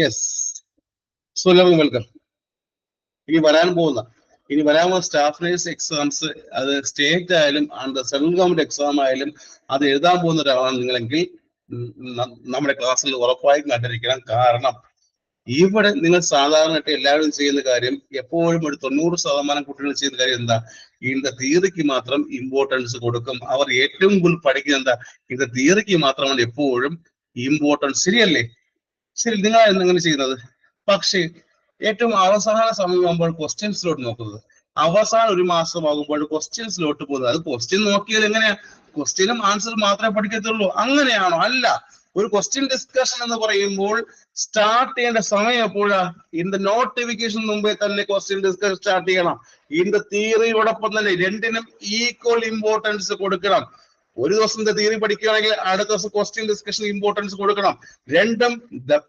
Yes so എല്ലാവർക്കും welcome ഇനി വരാൻ പോകുന്ന ഇനി വരാൻ പോകുന്ന സ്റ്റാഫ് നേഴ്സ് എക്സാംസ് അത് സ്റ്റേറ്റ് ആയാലും സെൻട്രൽ ഗവൺമെന്റ് എക്സാം ആയാലും അത് എഴുതാൻ പോകുന്ന ഒരാളാണ് നിങ്ങളെങ്കിൽ നമ്മുടെ ക്ലാസ്സിൽ ഉറപ്പായും കണ്ടിരിക്കണം. കാരണം ഇവിടെ നിങ്ങൾ സാധാരണയായിട്ട് എല്ലാവരും ചെയ്യുന്ന കാര്യം എപ്പോഴും ഒരു തൊണ്ണൂറ് ശതമാനം കുട്ടികൾ ചെയ്യുന്ന കാര്യം എന്താ? ഇതിന്റെ തിയറിക്ക് മാത്രം ഇമ്പോർട്ടൻസ് കൊടുക്കും. അവർ ഏറ്റവും കൂടുതൽ പഠിക്കുന്നത് എന്താ? ഇതിന്റെ തിയറിക്ക് മാത്രമാണ് എപ്പോഴും ഇമ്പോർട്ടൻസ് ശരിയല്ലേ? ശരി നിങ്ങൾ എങ്ങനെ ചെയ്യുന്നത്? പക്ഷേ ഏറ്റവും അവസാന സമയമാകുമ്പോൾ ക്വസ്റ്റ്യൻസിലോട്ട് നോക്കുന്നത്. അവസാനം ഒരു മാസമാകുമ്പോൾ ക്വസ്റ്റ്യൻസിലോട്ട് പോകുന്നത്. അത് ക്വസ്റ്റ്യൻ നോക്കിയാൽ എങ്ങനെയാ? ക്വസ്റ്റ്യനും ആൻസർ മാത്രമേ പഠിക്കത്തുള്ളൂ. അങ്ങനെയാണോ? അല്ല. ഒരു ക്വസ്റ്റ്യൻ ഡിസ്കഷൻ എന്ന് പറയുമ്പോൾ സ്റ്റാർട്ട് ചെയ്യേണ്ട സമയം എപ്പോഴാ? ഇൻ ദ നോട്ടിഫിക്കേഷൻ മുമ്പേ തന്നെ ക്വസ്റ്റ്യൻ ഡിസ്കഷൻ സ്റ്റാർട്ട് ചെയ്യണം. ഇൻ ദ തിയറിയോടൊപ്പം തന്നെ രണ്ടിനും ഈക്വൽ ഇമ്പോർട്ടൻസ് കൊടുക്കണം. ഒരു ദിവസം തിയറി പഠിക്കുകയാണെങ്കിൽ അടുത്ത ദിവസം ക്വസ്റ്റ്യൻ ഡിസ്കഷൻ ഇമ്പോർട്ടൻസ് കൊടുക്കണം. രണ്ടും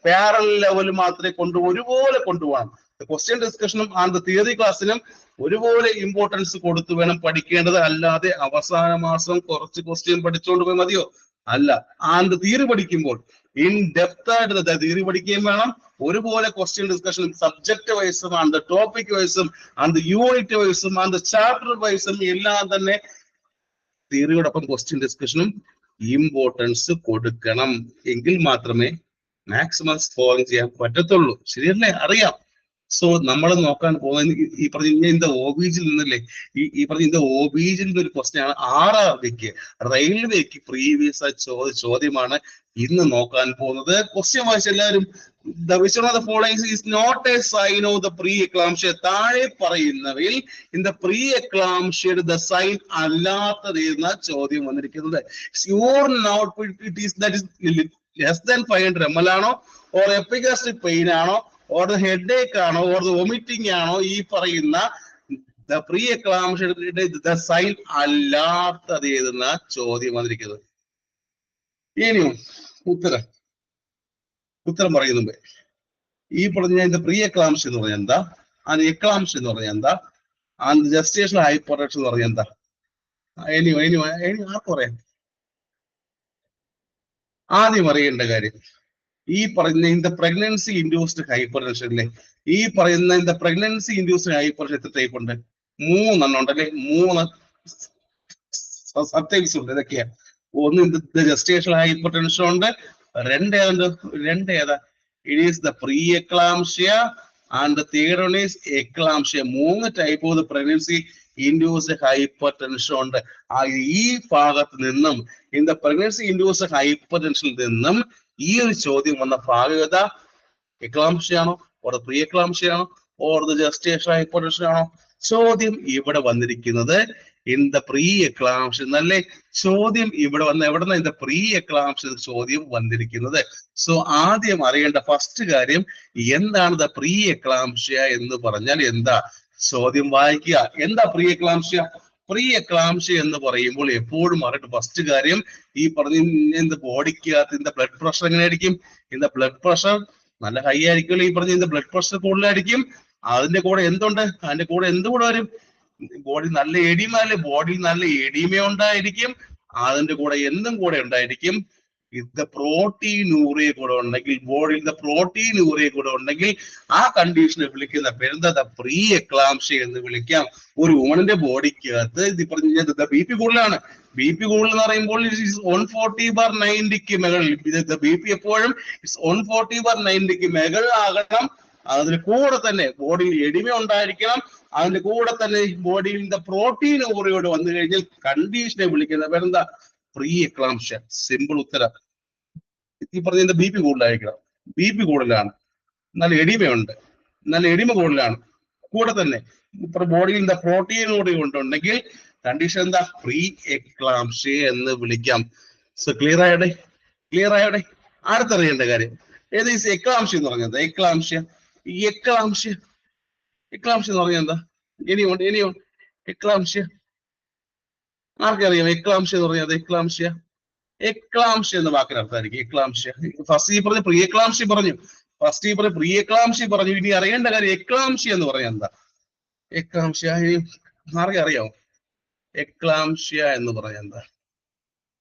പാരൽ ലെവൽ മാത്രമേ കൊണ്ടു ഒരുപോലെ കൊണ്ടുപോകണം ക്വസ്റ്റ്യൻ ഡിസ്കഷനും ആൻഡ് തിയറി ക്ലാസ്സിനും ഒരുപോലെ ഇമ്പോർട്ടൻസ് കൊടുത്തു വേണം പഠിക്കേണ്ടത്. അല്ലാതെ അവസാന മാസം കുറച്ച് ക്വസ്റ്റ്യൻ പഠിച്ചുകൊണ്ട് പോയി മതിയോ? അല്ല. ആൻഡ് തിയറി പഠിക്കുമ്പോൾ ഇൻ ഡെപ്ത് ആയിട്ട് തിയറി പഠിക്കുകയും വേണം. ഒരുപോലെ ക്വസ്റ്റ്യൻ ഡിസ്കഷനും സബ്ജക്ട് വൈസും ആൻഡ് ടോപ്പിക് വൈസും ആൻഡ് യൂണിറ്റ് വൈസും ആൻഡ് ചാപ്റ്റർ വൈസും എല്ലാം തന്നെ തിയറിയോടൊപ്പം ക്വസ്റ്റ്യൻ ഡിസ്കഷനും ഇമ്പോർട്ടൻസ് കൊടുക്കണം. എങ്കിൽ മാത്രമേ മാക്സിമം സ്കോറിങ് ചെയ്യാൻ പറ്റത്തുള്ളൂ. ശരിയല്ലേ അറിയാം. സോ നമ്മൾ നോക്കാൻ പോകുന്ന ഈ- പറഞ്ഞ ഇന്ത ഒ ബിജിൽ നിന്നല്ലേ? ഈ ഈ പറഞ്ഞ ഇന്ത ഒ ബിജിന്റെ ഒരു ക്വസ്റ്റ്യൻ ആണ് ആർ ആർ ബിക്ക്. റെയിൽവേക്ക് പ്രീവിയസ് ചോദ്യമാണ് ഇന്ന് നോക്കാൻ പോകുന്നത്. ക്വസ്റ്റ്യൻ വായിച്ച എല്ലാവരും the which following is not a sign of the pre eclampsia താഴെ പറയുന്നവയിൽ ഇൻ ദ പ്രീ എക്ലാംഷ്യയുടെ ദ സൈൻ അല്ലാത്തത് എന്ന ചോദ്യം വന്നിരിക്കുന്നത്. Your note it is that is less than five hundred M L ആണോ? ഓർ എപ്പിഗാസ്ട്രിക് പെയിൻ ആണോ? Or headache ആണോ? ഓർ ദ വൊമിറ്റിംഗ് ആണോ? ഈ പറയുന്ന ദ പ്രീ എക്ലാംഷ്യയുടെ ദ സൈൻ അല്ലാത്തത് എന്ന ചോദ്യം വന്നിരിക്കുന്നത്. ഇനിയും ഉത്തരം. ഉത്തരം പറയുന്നു ഈ പറഞ്ഞ ഇത് പ്രീ എക്ലാംസ് എന്ന് പറഞ്ഞാൽ എന്താ? അതിന് എക്ലാംസ് എന്ന് പറഞ്ഞാൽ എന്താ? ആൻഡ് ജസ്റ്റേഷൻ ഹൈപ്പർടെക്ഷൻ എന്ന് പറഞ്ഞാൽ എന്താ? ഇനി ഇനി ആർക്കും പറയാം? ആദ്യം അറിയേണ്ട കാര്യം ഈ പറയുന്ന the pregnancy induced hypertension അല്ലേ ഈ പറയുന്ന ദ പ്രഗ്നൻസി ഇൻഡ്യൂസ്ഡ് ഹൈപ്പർ എത്ര ടൈപ്പ് ഉണ്ട്? മൂന്നെണ്ണം ഉണ്ടല്ലേ? മൂന്ന് സബ്ടൈപ്സ് ഉണ്ട്. ഇതൊക്കെയാ. ഒന്ന് ഇൻ ജസ്റ്റേഷൻ ഹൈപ്പർ ടെൻഷൻ ഉണ്ട്. രണ്ട് ഏതുണ്ട് രണ്ട് ഏതാ? It is the pre eclampsia and third one is eclampsia മൂന്ന് type of pregnancy induce hypertension ഉണ്ട്. ഈ ഭാഗത്ത് നിന്നും ഇൻ ദ പ്രഗ്നൻസി ഇൻഡ്യൂസ് ഹൈപ്പർ ടെൻഷനിൽ നിന്നും ഈ ഒരു ചോദ്യം വന്ന ഭാഗം ഏതാ? എക്ലാംഷ്യാണോ ഓർ പ്രീ എക്ലാംഷ്യാണോ or the gestation hypertension ആണോ? ചോദ്യം ഇവിടെ വന്നിരിക്കുന്നത് ഇൻ ദ പ്രീ എക്ലാംഷൻ എന്നല്ലേ? ചോദ്യം ഇവിടെ വന്ന എവിടെ ഇൻ ദ പ്രീ എക്ലാംഷൻ ചോദ്യം വന്നിരിക്കുന്നത്? സോ ആദ്യം അറിയേണ്ട ഫസ്റ്റ് കാര്യം എന്താണ് ദ പ്രീ എക്ലാംഷ്യ എന്ന് പറഞ്ഞാൽ എന്താ? ചോദ്യം വായിക്കുക. എന്താ പ്രീ എക്ലാംഷ്യ പ്രീ എക്ലാംസ് എന്ന് പറയുമ്പോൾ എപ്പോഴും അറിയട്ടെ ഫസ്റ്റ് കാര്യം ഈ പറഞ്ഞ എന്ത് ബോഡിക്കകത്ത് ഇന്ന ബ്ലഡ് പ്രഷർ എങ്ങനെ ആയിരിക്കും ഇന്ന ബ്ലഡ് പ്രഷർ നല്ല ഹൈ ആയിരിക്കുമല്ലോ ഈ പറഞ്ഞ ഇന്ന ബ്ലഡ് പ്രഷർ കൂടുതലായിരിക്കും. അതിന്റെ കൂടെ എന്തുണ്ട്? അതിന്റെ കൂടെ എന്തുകൂടെ വരും? ബോഡി നല്ല എഡിമ അല്ലെ ബോഡിയിൽ നല്ല എഡിമ ഉണ്ടായിരിക്കും. അതിന്റെ കൂടെ എന്തും കൂടെ ഉണ്ടായിരിക്കും. ഇത് പ്രോട്ടീൻ ഊറിയ കൂടെ ഉണ്ടെങ്കിൽ ബോഡിയിൽ പ്രോട്ടീൻ ഊറിയ കൂടെ ഉണ്ടെങ്കിൽ ആ കണ്ടീഷനെ വിളിക്കുന്ന പേരെന്താ? പ്രീ എക്ലാംഷ്യ എന്ന് വിളിക്കാം. ഒരു വുമണിന്റെ ബോഡിക്കകത്ത് ഇത് പറഞ്ഞ ബി പി കൂടുതലാണ്. ബി പി കൂടുതൽ എന്ന് പറയുമ്പോൾ വൺ ഫോർട്ടി ബാർ നയന്റിക്ക് മുകളിൽ ബി പി എപ്പോഴും വൺ ഫോർട്ടി ബാർ നയന്റിക്ക് മുകളിലാകണം അതിന് കൂടെ തന്നെ ബോഡിയിൽ എടിമ ഉണ്ടായിരിക്കണം. അതിന്റെ കൂടെ തന്നെ ബോഡിയിൽ പ്രോട്ടീൻ ഊറിയോട് വന്നു കഴിഞ്ഞാൽ കണ്ടീഷനെ വിളിക്കുന്ന പേരെന്താ? പ്രീ എക്ലാംഷ്യ സിമ്പിൾ ഉത്തരം. ഈ പറഞ്ഞ ബി പി കൂടുതലായിരിക്കണം. ബി പി കൂടുതലാണ്. നല്ല എടിമയുണ്ട്. നല്ല എടിമ കൂടുതലാണ്. കൂടെ തന്നെ ബോഡിയിൽ എന്താ പ്രോട്ടീൻ കൂടി ഉണ്ടെങ്കിൽ കണ്ടീഷൻ എന്താ? പ്രീ എക്ലാംഷ്യ എന്ന് വിളിക്കാം. സോ ക്ലിയർ ആയോടെ ക്ലിയർ ആയോടെ അടുത്തറിയേണ്ട കാര്യം. ഏത്? ഈ എക്ലാംഷ്യ എന്ന് പറഞ്ഞത്. എക്ലാംഷ്യ എന്ന് പറഞ്ഞാൽ എന്താ? ഇനിയുണ്ട് ഇനിയുണ്ട്. എക്ലാംഷ്യ ആർക്കറിയാം എക്ലാംഷ്യ എന്ന് പറഞ്ഞാൽ എക്ലാംഷ്യ എക്ലാംഷ്യ എന്ന വാക്കിന് അർത്ഥമായിരിക്കും എക്ലാംഷ്യ ഫസ്റ്റ് ഈ പറഞ്ഞ പ്രിയക്ലാംശി പറഞ്ഞു. ഫസ്റ്റ് ഈ പറഞ്ഞ പ്രിയക്ലാംശി പറഞ്ഞു. ഇനി അറിയേണ്ട കാര്യം എക്ലാംഷ്യ എന്ന് പറഞ്ഞാൽ എന്താ? എക്ലാംഷ്യ അറിയാമോ എക്ലാംഷ്യ എന്ന് പറഞ്ഞാൽ എന്താ?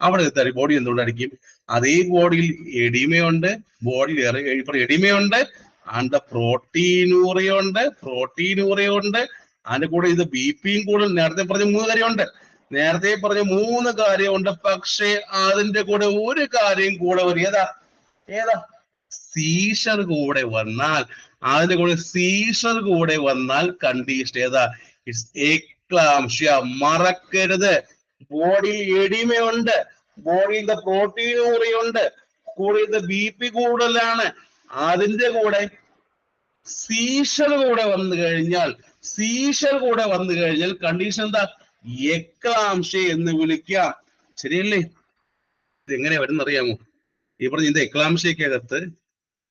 അവിടെ എത്താറി ബോഡി എന്തുകൊണ്ടായിരിക്കും അതേ ബോഡിയിൽ എഡിമയുണ്ട് ബോഡിയിൽ എഡിമയുണ്ട് ആണ്ട് പ്രോട്ടീനൂറിയുണ്ട് പ്രോട്ടീനൂറിയുണ്ട് അതിന്റെ കൂടെ ഇത് ബി പിയും കൂടെ നേരത്തെ പറഞ്ഞ മൂന്ന് കാര്യമുണ്ട്. നേരത്തെ പറഞ്ഞ മൂന്ന് കാര്യമുണ്ട്. പക്ഷേ അതിന്റെ കൂടെ ഒരു കാര്യം കൂടെ വരും. ഏതാ? ഏതാ? സീഷർ കൂടെ വന്നാൽ അതിന്റെ കൂടെ സീഷർ കൂടെ വന്നാൽ കണ്ടീഷൻ ഏതാ? ഇറ്റ്സ് എക്ലാംഷ്യ മറക്കരുത്. ബോഡിയിൽ എടിമയുണ്ട്. ബോഡിയിൽ പ്രോട്ടീനൂറിയുണ്ട് കൂടെ ബി പി കൂടുതലാണ്. അതിന്റെ കൂടെ സീഷർ കൂടെ വന്നു കഴിഞ്ഞാൽ സീഷർ കൂടെ വന്നു കഴിഞ്ഞാൽ കണ്ടീഷൻ എന്താ? എക്ലാംഷ എന്ന് വിളിക്ക ശരിയല്ലേ? ഇത് എങ്ങനെ വരുന്നറിയാമോ? ഈ പറഞ്ഞ ഇത് എക്ലാംഷയ്ക്കകത്ത്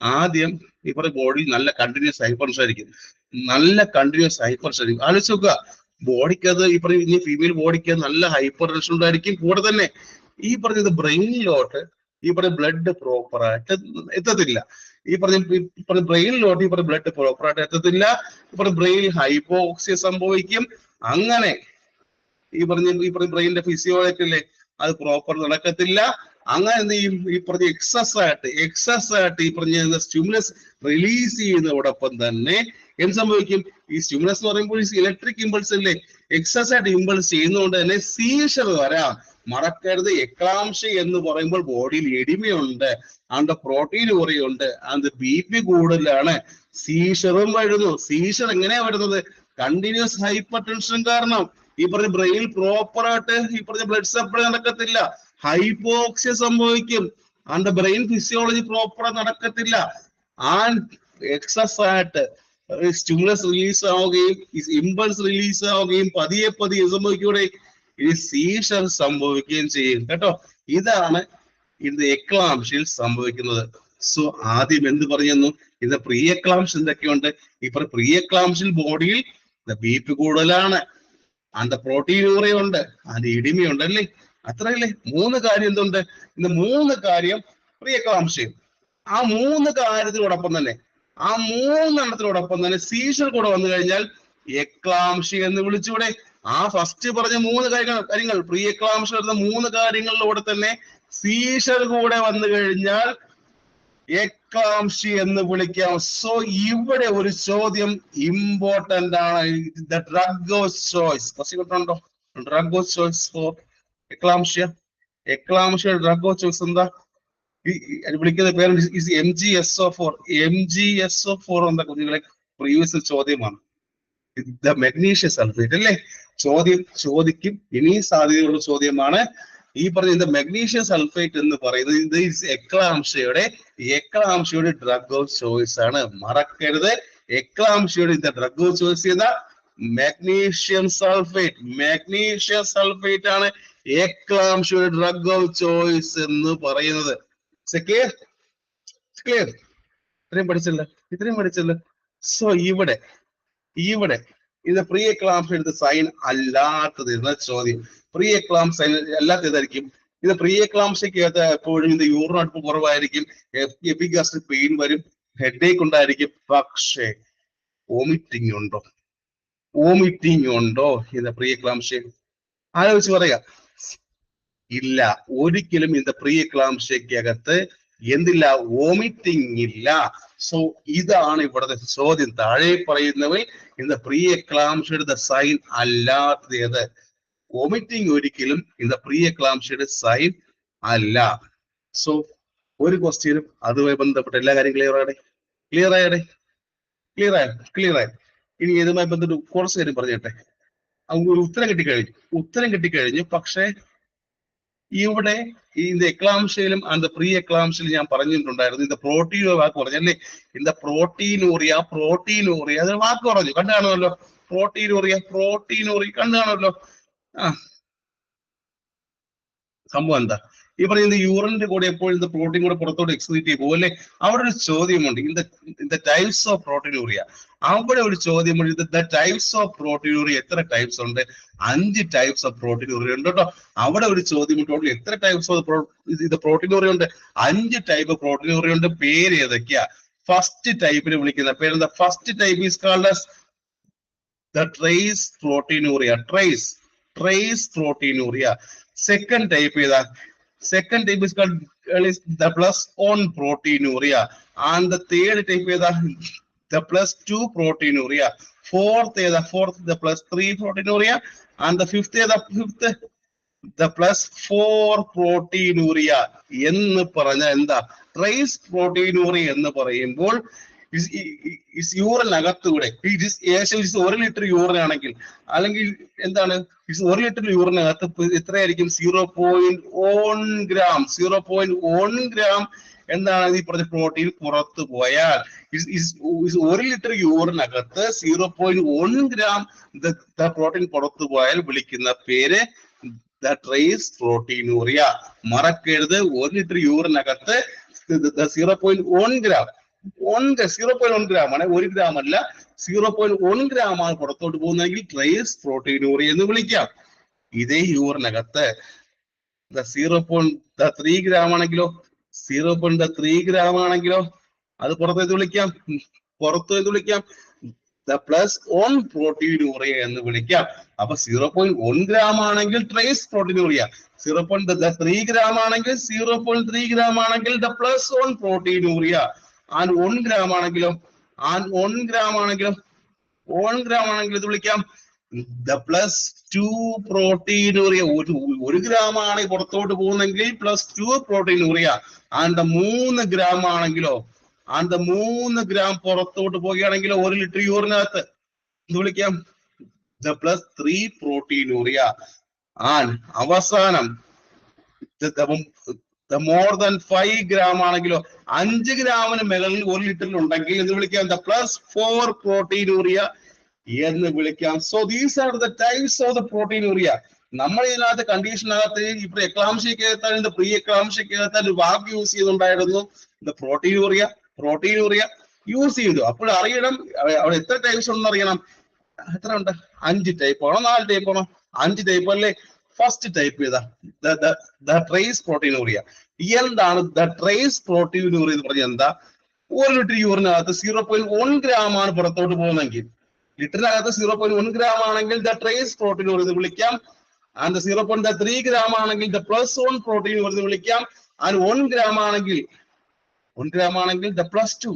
ആദ്യം ഈ പറഞ്ഞ നല്ല കണ്ടിന്യൂസ് ഹൈപ്പർഷൻ ആയിരിക്കും നല്ല കണ്ടിന്യൂസ് ഹൈപ്പർഷൻ ആയിരിക്കും ആലോചിച്ച് നോക്കുക. ബോഡിക്കത് ഈ പറഞ്ഞ ഇനി ഫീമെയിൽ ബോഡിക്ക് നല്ല ഹൈപ്പർ ഉണ്ടായിരിക്കും കൂടെ തന്നെ. ഈ പറഞ്ഞത് ബ്രെയിനിലോട്ട് ഈ പറഞ്ഞ ബ്ലഡ് പ്രോപ്പറായിട്ട് എത്തത്തില്ല. ഈ പറഞ്ഞ ഈ പറഞ്ഞ ബ്രെയിനിലോട്ട് ഈ പറഞ്ഞ ബ്ലഡ് പ്രോപ്പറായിട്ട് എത്തത്തില്ല. ഈ പറഞ്ഞ ബ്രെയിനിൽ ഹൈപ്പോക്സിയ സംഭവിക്കും. അങ്ങനെ ഈ പറഞ്ഞ ഈ പറഞ്ഞ ബ്രെയിനിന്റെ ഫിസിയോളജി അല്ലേ അത് പ്രോപ്പർ നടക്കത്തില്ല. അങ്ങനെ എന്ത് ചെയ്യും? ഈ പറഞ്ഞ എക്സസ് ആയിട്ട് എക്സസ് ആയിട്ട് ഈ പറഞ്ഞ സ്റ്റിമുലസ് റിലീസ് ചെയ്യുന്നതോടൊപ്പം തന്നെ എന്ത് സംഭവിക്കും? ഈ സ്റ്റിമുലസ് എന്ന് പറയുമ്പോൾ ഇലക്ട്രിക് ഇമ്പൾസ് അല്ലേ എക്സസ് ആയിട്ട് ഇമ്പൾസ് ചെയ്യുന്നതുകൊണ്ട് തന്നെ സീഷർ വരാം. മറക്കരുത്. എക്ലാംഷ എന്ന് പറയുമ്പോൾ ബോഡിയിൽ എടിമയുണ്ട്. അതിന്റെ പ്രോട്ടീൻ കുറയുണ്ട് അതിന്റെ ബി പി കൂടുതലാണ്. സീഷറും വരുന്നു. സീഷർ എങ്ങനെയാ വരുന്നത്? കണ്ടിന്യൂസ് ഹൈപ്പർ ടെൻഷൻ കാരണം. ഈ പറഞ്ഞ ബ്രെയിൻ പ്രോപ്പർ ആയിട്ട് ഈ പറഞ്ഞ ബ്ലഡ് സപ്ലൈ നടക്കത്തില്ല. ഹൈപ്പോക്സിയ സംഭവിക്കും. അതിന്റെ ബ്രെയിൻ ഫിസിയോളജി പ്രോപ്പർ നടക്കത്തില്ല. ആ എക്സസ് ആയിട്ട് സ്റ്റിമുലസ് റിലീസ് ആവുകയും ഇമ്പൾസ് റിലീസ് ആവുകയും പതിയെ പതിയെ സംഭവിക്കൂടെ ഈ സീഷർ സംഭവിക്കുകയും ചെയ്യും. കേട്ടോ? ഇതാണ് ഇത് എക്ലാംഷിൽ സംഭവിക്കുന്നത്. സോ ആദ്യം എന്ത് പറഞ്ഞു ഇത് പ്രീ എക്ലാംഷ് എന്തൊക്കെയുണ്ട്? ഇപ്പൊ പ്രീ എക്ലാംഷിൽ ബോഡിയിൽ ബി പി കൂടുതലാണ്. അതിന്റെ പ്രോട്ടീൻ ഉണ്ട് അതിന്റെ ഇടിമയുണ്ട് അല്ലേ? അത്രയല്ലേ? മൂന്ന് കാര്യം എന്തുണ്ട്? ഇന്ന് മൂന്ന് കാര്യം പ്രീ എക്ലാംഷയും ആ മൂന്ന് കാര്യത്തിനോടൊപ്പം തന്നെ ആ മൂന്നെണ്ണത്തിനോടൊപ്പം തന്നെ സീഷർ കൂടെ വന്നു കഴിഞ്ഞാൽ എക്ലാംഷി എന്ന് വിളിച്ചൂടെ. ആ ഫസ്റ്റ് പറഞ്ഞ മൂന്ന് കാര്യങ്ങൾ കാര്യങ്ങൾ. പ്രീ എക്ലാംഷ വരുന്ന മൂന്ന് കാര്യങ്ങളിലൂടെ തന്നെ സീഷർ കൂടെ വന്നു കഴിഞ്ഞാൽ എക്ലാംഷി എന്ന് വിളിക്കാം. സോ ഇവിടെ ഒരു ചോദ്യം ഇമ്പോർട്ടന്റ് ആണ്. The drug of choice question കിട്ടുന്നുണ്ടോ drug of choice for eclampsia eclampsia drug of choice എന്താ? വിളിക്കുന്ന പേര് M G S O four M G S O four എന്താ കുഞ്ഞുങ്ങളെ? പ്രീവിയസ് ചോദ്യമാണ്. ദ മെഗ്നീഷ്യ സൾഫേറ്റ് അല്ലേ? ചോദ്യം ചോദിക്കും. ഇനി സാധ്യതയുള്ള ചോദ്യമാണ്. ഈ പറഞ്ഞ ഇത് മെഗ്നീഷ്യം സൾഫേറ്റ് എന്ന് പറയുന്നത് ഇത് എക്ലാംഷയുടെ എക്ലാംഷയുടെ ഡ്രഗ് ഓഫ് ചോയ്സ് ആണ്. മറക്കരുത്. എക്ലാംഷയുടെ ഇത് ഡ്രഗ് ഓഫ് ചോയ്സ് ചെയ്ത മാഗ്നീഷ്യം സൾഫേറ്റ് മാഗ്നീഷ്യം സൾഫേറ്റ് ആണ് എക്ലാംഷയുടെ ഡ്രഗ് ഓഫ് ചോയ്സ് എന്ന് പറയുന്നത്. ക്ലിയർ ക്ലിയർ ഇത്രയും പഠിച്ചല്ലോ ഇത്രയും പഠിച്ചല്ലോ. സോ ഇവിടെ ഇവിടെ ഇത് പ്രീ എക്ലാംസ് എടുത്ത് സൈൻ അല്ലാത്തത് എന്ന ചോദ്യം. പ്രീ എക്ലാം സൈൻ അല്ലാത്ത ഇതായിരിക്കും ഇത് പ്രീ എക്ലാംസയ്ക്കകത്ത് എപ്പോഴും ഇത് യൂറിൻ അടുപ്പ് കുറവായിരിക്കും. എപ്പിഗാസ്ട്രിക് പെയിൻ വരും. ഹെഡേക്ക് ഉണ്ടായിരിക്കും. പക്ഷേ വോമിറ്റിംഗ് ഉണ്ടോ? വോമിറ്റിംഗ് ഉണ്ടോ? ഇത് പ്രീ എക്ലാംസ് ആലോചിച്ച് പറയാ. ഇല്ല ഒരിക്കലും ഇത് പ്രീ എക്ലാംഷയ്ക്കകത്ത് എന്തില്ല? വോമിറ്റിംഗ് ഇല്ല സോ ഇതാണ് ഇവിടുത്തെ ചോദ്യം. താഴെ പറയുന്നവൽ ഇന്ന് പ്രീ എക്ലാംഷയുടെ സൈൻ അല്ലാത്തത്. വോമിറ്റിംഗ് ഒരിക്കലും ഇന്ന് പ്രീ എക്ലാംഷയുടെ സൈൻ അല്ല. സോ ഒരു ക്വസ്റ്റ്യനും അതുമായി ബന്ധപ്പെട്ട എല്ലാ കാര്യം ക്ലിയർ ആയടെ? ക്ലിയർ ആയടെ? ക്ലിയർ ആയ? ക്ലിയർ ആയ? ഇനി ഇതുമായി ബന്ധപ്പെട്ട് കുറച്ച് കാര്യം പറഞ്ഞിട്ടെ. ഉത്തരം കിട്ടിക്കഴിഞ്ഞു. ഉത്തരം കിട്ടിക്കഴിഞ്ഞു. പക്ഷേ ഇവിടെ ഈ இந்த എക്ലാംഷയിലും அந்த പ്രീ എക്ലാംഷയിലും ഞാൻ പറഞ്ഞിട്ടുണ്ടായിരുന്നു இந்த പ്രോട്ടീൻ വാക്ക് പറഞ്ഞല്ലേ இந்த പ്രോട്ടീനൂറിയ പ്രോട്ടീനൂറിയ അത് വാക്ക് പറഞ്ഞു കണ്ടു കാണുമല്ലോ പ്രോട്ടീനൂറിയ പ്രോട്ടീനൂറി കണ്ടു കാണുമല്ലോ ആ സംഭവം എന്താ ഈ പറയുന്ന യൂറിന്റെ കൂടെ എപ്പോഴും ഇത് പ്രോട്ടീൻ കൂടെ പുറത്തോട്ട് എക്സിക്യൂട്ട് ചെയ്യും പോലെ അവിടെ ഒരു ചോദ്യമുണ്ട്. ഇൻ ടൈപ്സ് ഓഫ് പ്രോട്ടീനൂറിയ അവിടെ ഒരു ചോദ്യമുണ്ട്. ദ ടൈപ്സ് ഓഫ് പ്രോട്ടീനൂറിയ എത്ര ടൈപ്സ് ഉണ്ട്? അഞ്ച് ടൈപ്സ് ഓഫ് പ്രോട്ടീനൂറിയ ഉണ്ട് കേട്ടോ. അവിടെ ഒരു ചോദ്യം ടോട്ടൽ എത്ര ടൈപ്സ് ഓഫ് ഇത് പ്രോട്ടീനൂറിയ ഉണ്ട്? അഞ്ച് ടൈപ്പ് പ്രോട്ടീനൂറിയ ഉണ്ട്. പേര് ഏതൊക്കെയാ? ഫസ്റ്റ് ടൈപ്പിന് വിളിക്കുന്ന പേരെന്താ? First type is called the trace proteinuria trace trace proteinuria second type ഏതാ? Second type is called is the plus one proteinuria and the third type is the, the plus two proteinuria fourth is the fourth the plus three proteinuria and the fifth is the fifth the plus four proteinuria എന്ന് പറഞ്ഞാൽ എന്താ trace proteinuria എന്ന് പറയുമ്പോൾ യൂറിനകത്തൂടെ ഏകദേശം ഒരു litre urine ആണെങ്കിൽ. അല്ലെങ്കിൽ എന്താണ്? ഒരു ലിറ്റർ യൂറിനകത്ത് എത്രയായിരിക്കും? Zero point one gram zero point one gram എന്താണ് ഈ പറഞ്ഞ പ്രോട്ടീൻ പുറത്തു പോയാൽ. ഒരു litre യൂറിനകത്ത് zero point one gram protein പുറത്തു പോയാൽ വിളിക്കുന്ന പേര് ദ ട്രേസ് പ്രോട്ടീനൂറിയ മറക്കരുത്. ഒരു litre യൂറിനകത്ത് zero point one gram one zero point one gram ആണ്. ഒരു ഗ്രാം അല്ല സീറോ പോയിന്റ് വൺ ഗ്രാം ആണ് പുറത്തോട്ട് പോകുന്നതെങ്കിൽ ട്രേസ് പ്രോട്ടീനൂറിയ എന്ന് വിളിക്കാം. ഇതേ യൂറിനകത്ത് സീറോ പോയിന്റ് ത്രീ ഗ്രാം ആണെങ്കിലോ സീറോ പോയിന്റ് ത്രീ ഗ്രാം ആണെങ്കിലോ അത് പുറത്തേക്ക് വിളിക്കാം. പുറത്തു എന്ന് വിളിക്കാം. പ്ലസ് ഓൺ പ്രോട്ടീനൂറിയ എന്ന് വിളിക്കാം. അപ്പൊ സീറോ പോയിന്റ് വൺ ഗ്രാം ആണെങ്കിൽ trace proteinuria zero point three gram ആണെങ്കിൽ സീറോ പോയിന്റ് ത്രീ ഗ്രാം ആണെങ്കിൽ the plus one proteinuria and one gram ആണെങ്കിലും ആൻഡ് ഓൺ ഗ്രാം ആണെങ്കിലും ഓൺ ഗ്രാം ആണെങ്കിൽ ഇത് വിളിക്കാം. ദ പ്ലസ് ടു പ്രോട്ടീനൂറിയ ഒരു ഒരു ഗ്രാം ആണ് പുറത്തോട്ട് പോകുന്നെങ്കിൽ പ്ലസ് ടു പ്രോട്ടീനൂറിയ ആൻഡ് മൂന്ന് ഗ്രാം ആണെങ്കിലോ ആൻഡ് മൂന്ന് ഗ്രാം പുറത്തോട്ട് പോവുകയാണെങ്കിലോ ഒരു ലിറ്റർ യൂറിനകത്ത് എന്ത് വിളിക്കാം. The plus three proteinuria and അവസാനം മോർ ദാൻ ഫൈവ് ഗ്രാം ആണെങ്കിലോ അഞ്ച് ഗ്രാമിന് മുകളിൽ ഒരു ലിറ്ററിൽ ഉണ്ടെങ്കിൽ ഇത് വിളിക്കാം? ദ പ്ലസ് ഫോർ പ്രോട്ടീനൂറിയ എന്ന് വിളിക്കാം. So these are the types of the proteinuria നമ്മൾ ഇതിനകത്ത് കണ്ടീഷനകത്ത് ഇപ്പൊ എക്ലാംഷ്യക്കകത്താൻ ഇത് പ്രീ എക്ലാംഷ്യക്കകത്താൻ ഒരു വാക്ക് യൂസ് ചെയ്യുന്നുണ്ടായിരുന്നു ദ പ്രോട്ടീനൂറിയ പ്രോട്ടീനൂറിയ യൂസ് ചെയ്തു. അപ്പോൾ അറിയണം അവ- അവിടെ എത്ര ടൈപ്സ് ഉണ്ടെന്ന് അറിയണം? എത്ര ഉണ്ട്? അഞ്ച് ടൈപ്പ് ആണോ? നാല് ടൈപ്പ് ആണോ? അഞ്ച് ടൈപ്പ് അല്ലേ? ഫസ്റ്റ് ടൈപ്പ് ചെയ്ത ട്രേസ് പ്രോട്ടീനൂറിയ എന്താണ് ദ ട്രേസ് പ്രോട്ടീനൂറിയ എന്ന് പറഞ്ഞാൽ എന്താ? ഒരു ലിറ്റർ യൂറിനകത്ത് സീറോ പോയിന്റ് വൺ ഗ്രാം ആണ് പുറത്തോട്ട് പോകുന്നതെങ്കിൽ. ലിറ്ററിനകത്ത് സീറോ പോയിന്റ് വൺ ഗ്രാം ആണെങ്കിൽ ദ ട്രേസ് പ്രോട്ടീനൂറിയ എന്ന് വിളിക്കാം. And zero point three gram ആണെങ്കിൽ ദ പ്ലസ് വൺ പ്രോട്ടീൻ എന്ന് വിളിക്കാം. ആൻഡ് വൺ ഗ്രാം ആണെങ്കിൽ വൺ ഗ്രാം ആണെങ്കിൽ the plus two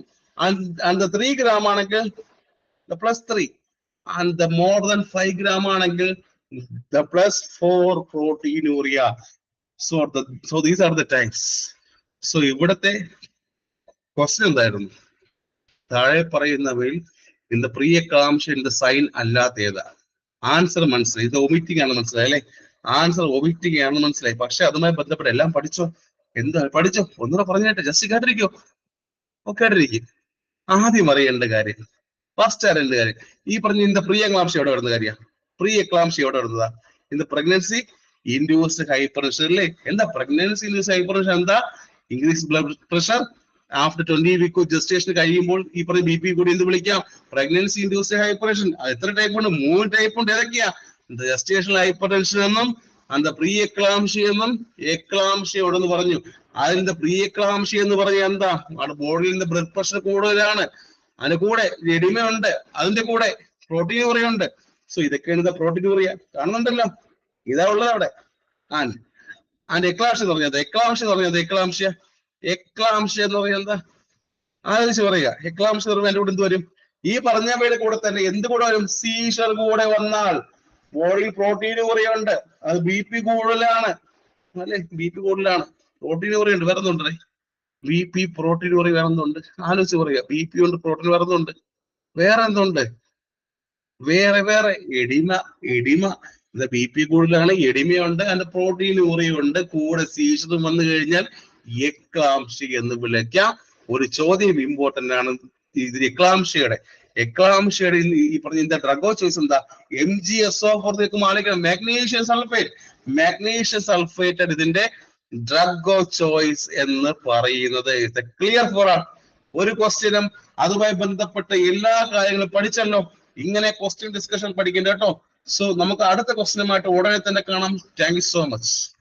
and three gram ആണെങ്കിൽ the plus three and the more than five gram ആണെങ്കിൽ the plus proteinuria. So, the, so these are the types. So ഇവിടത്തെ question എന്തായിരുന്നു? താഴെ പറയുന്നവയിൽ ഇന്ന് പ്രിയ കാംക്ഷന്റെ sign അല്ലാത്ത ഏതാ ആൻസർ മനസ്സിലായി. ഇത് ഒമിറ്റിംഗ് ആണ് മനസ്സിലായി അല്ലെ? ആൻസർ ഒമിറ്റിംഗ് ആണ് മനസ്സിലായി. പക്ഷെ അതുമായി ബന്ധപ്പെട്ട് എല്ലാം പഠിച്ചോ? എന്താ പഠിച്ചോ? ഒന്നുകൂടെ പറഞ്ഞിട്ട് ജസ്റ്റ് കേട്ടിരിക്കോ? ഓ കേട്ടിരിക്കും. ആദ്യം അറിയേണ്ട കാര്യം ഫസ്റ്റ് അറിയേണ്ട കാര്യം. ഈ പറഞ്ഞ ഇന്ന പ്രിയ ക്ലാംഷ എവിടെ വരുന്ന കാര്യം? പ്രിയ എക്ലാംസി എവിടെ വരുന്നതാ. ഇന്ന് പ്രഗ്നൻസി ഇൻഡ്യൂസ്ഡ് ഹൈപ്പർ അല്ലേ എന്താ പ്രഗ്നൻസി ഇൻഡ്യൂസ് ഹൈപ്പർ എന്താ? Increase blood pressure after twenty week gestation കഴിയുമ്പോൾ ഈ പറഞ്ഞ ബി പി കൂടി എന്ത് വിളിക്കാം? പ്രഗ്നൻസി ഇൻഡ്യൂസ്ഡ് ഹൈപ്പർഷൻ എത്ര ടൈപ്പ് ഉണ്ട്? മൂന്ന് ടൈപ്പ് ഉണ്ട്. ഏതൊക്കെയാ? ജസ്റ്റേഷണൽ ഹൈപ്പർ ടെൻഷൻ എന്നും അന്ത പ്രീ എക്ലാംഷി എന്നും എക്ലാംഷി എന്ന് പറഞ്ഞു. അതിന്റെ പ്രീ എക്ലാംഷി എന്ന് പറഞ്ഞാൽ എന്താ? നമ്മുടെ ബോഡിയിൽ ബ്ലഡ് പ്രഷർ കൂടുതലാണ്. അതിന്റെ കൂടെ ഉണ്ട്. അതിന്റെ കൂടെ പ്രോട്ടീൻ ഉണ്ട് സോ ഇതൊക്കെയാണ് ഇത് പ്രോട്ടീൻ കാണുന്നുണ്ടല്ലോ. ഇതാ ഉള്ളത് അവിടെ. ആൻഡ് എക്ലാംഷി എന്ന് പറഞ്ഞത് എക്ലാംശ എന്ന് പറഞ്ഞത് എക്ലാംഷ്യ എക്ലാംശ എന്ന് പറയുന്നത് ആലോചിച്ച് പറയുക. എക്ലാംശ എന്ന് പറഞ്ഞാൽ എന്റെ കൂടെ എന്ത് വരും? ഈ പറഞ്ഞവയുടെ കൂടെ തന്നെ എന്ത് കൂടെ വരും? സീഷർ കൂടെ വന്നാൽ. ബോഡിയിൽ പ്രോട്ടീൻ കുറയുണ്ട് അത് ബി പി കൂടുതലാണ്. അല്ലെ? ബി പി കൂടുതലാണ്. പ്രോട്ടീൻ കുറയുണ്ട് വേറെ എന്തുണ്ട് ബി പി പ്രോട്ടീൻ കുറയും വേറെ എന്തുണ്ട് ആലോചിച്ച് പറയുക. ബി പി ഉണ്ട് പ്രോട്ടീൻ വേറെ എന്തുണ്ട് വേറെ വേറെ. എടിമ എടിമ. ഇത് ബി പി കൂടുതലാണ് എടിമയുണ്ട് അതിന്റെ പ്രോട്ടീൻ ഉറിയുണ്ട് കൂടെ സീഷതും വന്നു കഴിഞ്ഞാൽ എക്ലാംഷി എന്ന് വിളിക്കാം. ഒരു ചോദ്യം ഇമ്പോർട്ടന്റ് ആണ്. ഇത് എക്ലാംഷിയുടെ എക്ലാംഷിയുടെ ഈ പറഞ്ഞ എന്താ ഡ്രഗോ ചോയ്സ് എന്താ എം ജി എസ് ഒ പുറത്തേക്ക് മാലിക്കണം മാഗ്നീഷ്യം സൾഫേറ്റ് മാഗ്നീഷ്യം സൾഫേറ്റ് ഇതിന്റെ ഡ്രഗോ ചോയ്സ് എന്ന് പറയുന്നത്. ക്ലിയർ ഫോർ ഒരു ക്വസ്റ്റ്യനും അതുമായി ബന്ധപ്പെട്ട എല്ലാ കാര്യങ്ങളും പഠിച്ചല്ലോ. ഇങ്ങനെ ക്വസ്റ്റ്യൻ ഡിസ്കഷൻ പഠിക്കണ്ട കേട്ടോ. സോ നമുക്ക് അടുത്ത ക്വസ്റ്റ്യനുമായിട്ട് ഉടനെ തന്നെ കാണാം. Thank you so much